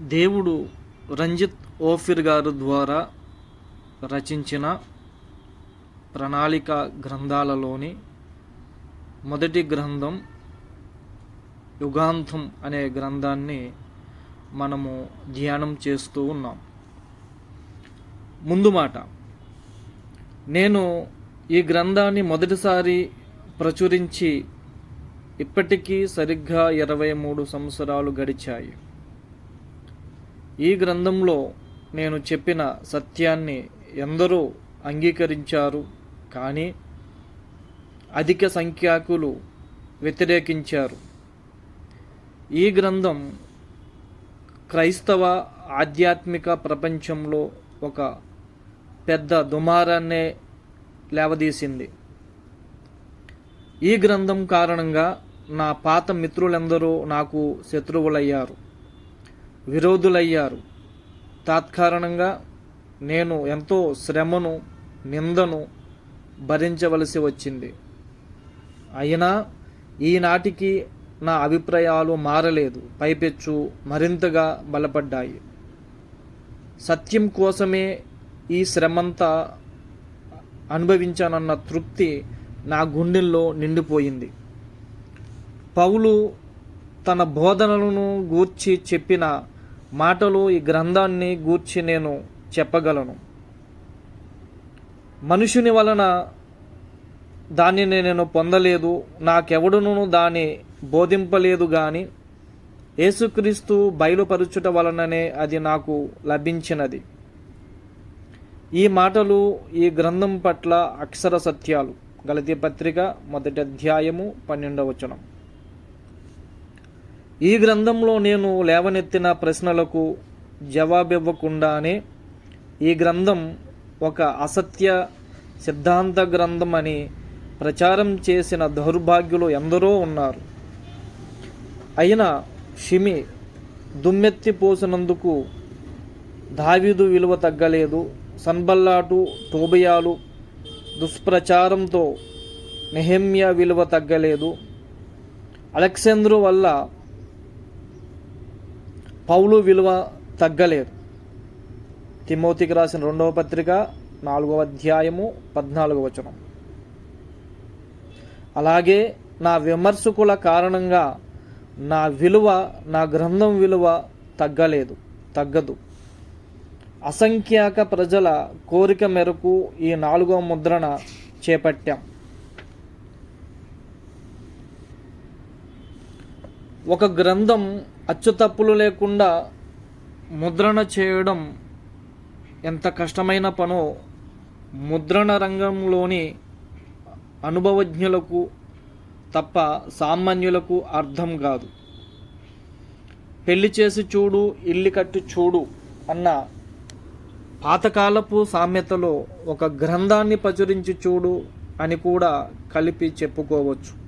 దేవుడు రంజిత్ ఓఫిర్ గారు ద్వారా రచించిన ప్రణాళిక గ్రంథాలలోని మొదటి గ్రంథం యుగాంతం అనే గ్రంథాన్ని మనము ధ్యానం చేస్తూ ఉన్నాం. ముందు మాట నేను ఈ గ్రంథాన్ని మొదటిసారి ప్రచురించి ఇప్పటికీ సరిగ్గా ఇరవై మూడు సంవత్సరాలు గడిచాయి. ఈ గ్రంథంలో నేను చెప్పిన సత్యాన్ని ఎందరో అంగీకరించారు కానీ అధిక సంఖ్యాకులు వ్యతిరేకించారు. ఈ గ్రంథం క్రైస్తవ ఆధ్యాత్మిక ప్రపంచంలో ఒక పెద్ద దుమారాన్నే లేవదీసింది. ఈ గ్రంథం కారణంగా నా పాత మిత్రులందరూ నాకు శత్రువులయ్యారు. విరోధులయ్యారు. తాత్కారణంగా నేను ఎంతో శ్రమను నిందను భరించవలసి వచ్చింది. అయినా ఈనాటికి నా అభిప్రాయాలు మారలేదు. పైపెచ్చు మరింతగా బలపడ్డాయి. సత్యం కోసమే ఈ శ్రమంతా అనుభవించానన్న తృప్తి నా గుండెల్లో నిండిపోయింది. పౌలు తన బోధనలను గూర్చి చెప్పిన మాటలు ఈ గ్రంథాన్ని గూర్చి నేను చెప్పగలను. మనుషుని వలన దానిని నేను పొందలేదు నాకెవడును దాన్ని బోధింపలేదు కానీ యేసుక్రీస్తు బయలుపరుచుట వలననే అది నాకు లభించినది. ఈ మాటలు ఈ గ్రంథం పట్ల అక్షర సత్యాలు గలతీ పత్రిక మొదటి అధ్యాయము పన్నెండవ వచనం. ఈ గ్రంథంలో నేను లేవనెత్తిన ప్రశ్నలకు జవాబివ్వకుండానే ఈ గ్రంథం ఒక అసత్య సిద్ధాంత గ్రంథం అని ప్రచారం చేసిన దౌర్భాగ్యులు ఎందరో ఉన్నారు. అయినా షిమి దుమ్మెత్తి పోసినందుకు దావీదు విలువ తగ్గలేదు. సన్బల్లాటు టోబియాలు దుష్ప్రచారంతో నెహమ్య విలువ తగ్గలేదు. అలెక్సాంద్రు వల్ల పౌలు విలువ తగ్గలేదు. తిమోతికి రాసిన రెండవ పత్రిక నాలుగవ అధ్యాయము పద్నాలుగవ వచనం. అలాగే నా విమర్శకుల కారణంగా నా విలువ నా గ్రంథం విలువ తగ్గలేదు తగ్గదు. అసంఖ్యాక ప్రజల కోరిక మేరకు ఈ నాలుగవ ముద్రణ చేపట్టాం. ఒక గ్రంథం అచ్చుతప్పులు లేకుండా ముద్రణ చేయడం ఎంత కష్టమైన పనో ముద్రణ రంగంలోని అనుభవజ్ఞులకు తప్ప సామాన్యులకు అర్థం కాదు. పెళ్ళి చేసి చూడు ఇల్లు కట్టి చూడు అన్న పాతకాలపు సామెతలో ఒక గ్రంథాన్ని ప్రచురించి చూడు అని కూడా కలిపి చెప్పుకోవచ్చు.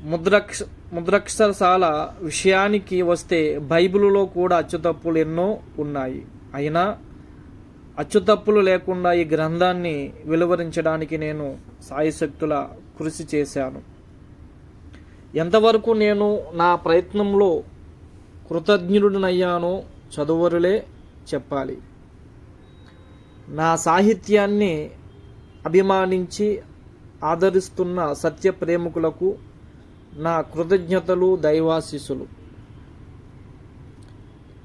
ముద్రక్ష ముద్రక్షరశాల విషయానికి వస్తే బైబిల్లో కూడా అచ్చుతప్పులు ఎన్నో ఉన్నాయి. అయినా అచ్చుతప్పులు లేకుండా ఈ గ్రంథాన్ని వెలువరించడానికి నేను సాయశక్తుల కృషి చేశాను. ఎంతవరకు నేను నా ప్రయత్నంలో కృతజ్ఞుడినయ్యానో చదువరులే చెప్పాలి. నా సాహిత్యాన్ని అభిమానించి ఆదరిస్తున్న సత్య ప్రేమికులకు నా కృతజ్ఞతలు దైవాశీసులు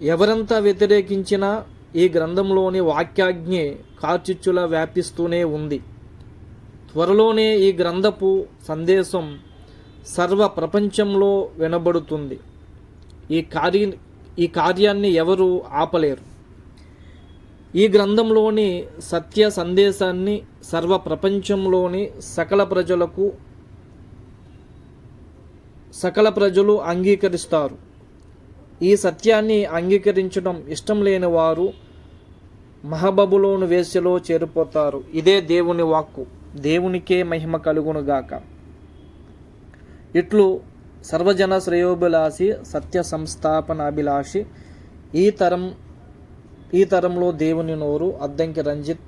ఎవరంతా వ్యతిరేకించినా ఈ గ్రంథంలోని వాక్యాజ్ఞే కార్చిచ్చులా వ్యాపిస్తూనే ఉంది. త్వరలోనే ఈ గ్రంథపు సందేశం సర్వ ప్రపంచంలో వినబడుతుంది. ఈ కార్య ఈ కార్యాన్ని ఎవరు ఆపలేరు. ఈ గ్రంథంలోని సత్య సందేశాన్ని సర్వ ప్రపంచంలోని సకల ప్రజలకు సకల ప్రజలు అంగీకరిస్తారు. ఈ సత్యాన్ని అంగీకరించడం ఇష్టం లేని వారు మహబబులోను వేశ్యలో చేరిపోతారు. ఇదే దేవుని వాక్కు. దేవునికే మహిమ కలుగునుగాక. ఇట్లు సర్వజన శ్రేయోభిలాషి సత్య సంస్థాపనాభిలాషి ఈ తరం ఈ తరంలో దేవుని నోరు అద్దంకి రంజిత్